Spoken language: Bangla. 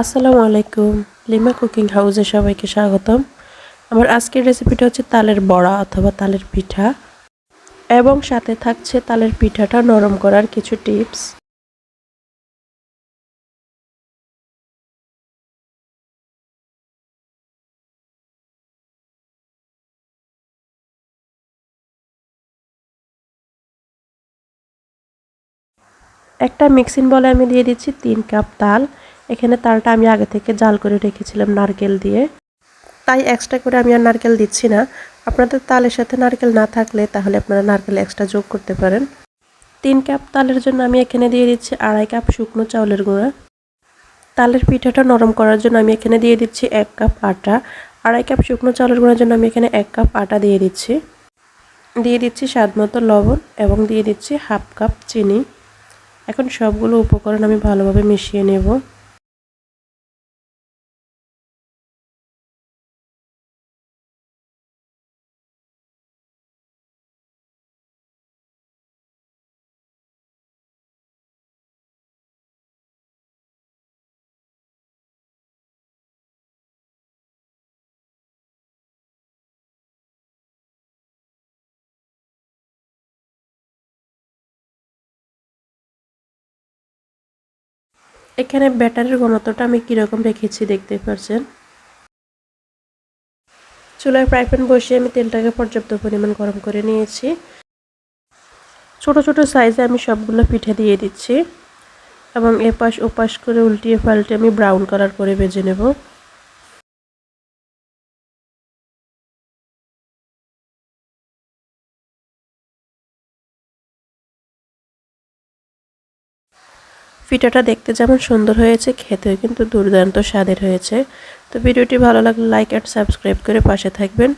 আসসালামু আলাইকুম। লিমা কুকিং হাউসে সবাইকে স্বাগতম। আমার আজকের রেসিপিটা হচ্ছে তালের বড়া অথবা তালের পিঠা এবং সাথে থাকছে তালের পিঠাটা নরম করার কিছু টিপস। একটা মিক্সিং বলে আমি দিয়ে দিচ্ছি তিন কাপ তাল। এখানে তালটা আমি আগে থেকে জাল করে রেখেছিলাম নারকেল দিয়ে। তাই এক্সট্রা করে আমি আর নারকেল দিচ্ছি না। আপনাদের তালের সাথে নারকেল না থাকলে তাহলে আপনারা নারকেল এক্সট্রা যোগ করতে পারেন। তিন কাপ তালের জন্য আমি এখানে দিয়ে দিচ্ছি আড়াই কাপ শুকনো চাউলের গুঁড়া। তালের পিঠাটা নরম করার জন্য আমি এখানে দিয়ে দিচ্ছি এক কাপ আটা। আড়াই কাপ শুকনো চাউলের গুঁড়ার জন্য আমি এখানে এক কাপ আটা দিয়ে দিচ্ছি। দিয়ে দিচ্ছি স্বাদ মতো লবণ এবং দিয়ে দিচ্ছি হাফ কাপ চিনি। এখন সবগুলো উপকরণ আমি ভালোভাবে মিশিয়ে নেব। এখানে ব্যাটারের ঘনত্বটা আমি কীরকম রেখেছি দেখতে পাচ্ছেন। চুলায় ফ্রাই প্যান বসিয়ে আমি তেলটাকে পর্যাপ্ত পরিমাণ গরম করে নিয়েছি। ছোট ছোট সাইজে আমি সবগুলো পিঠে দিয়ে দিচ্ছি এবং এপাশ ওপাশ করে উল্টিয়ে পাল্টে আমি ব্রাউন কালার করে ভেজে নেব। পিঠাটা দেখতে যেমন সুন্দর হয়েছে, খেতেও কিন্তু দুর্দান্ত স্বাদের হয়েছে। তো ভিডিওটি ভালো লাগলে লাইক অ্যান্ড সাবস্ক্রাইব করে পাশে থাকবেন।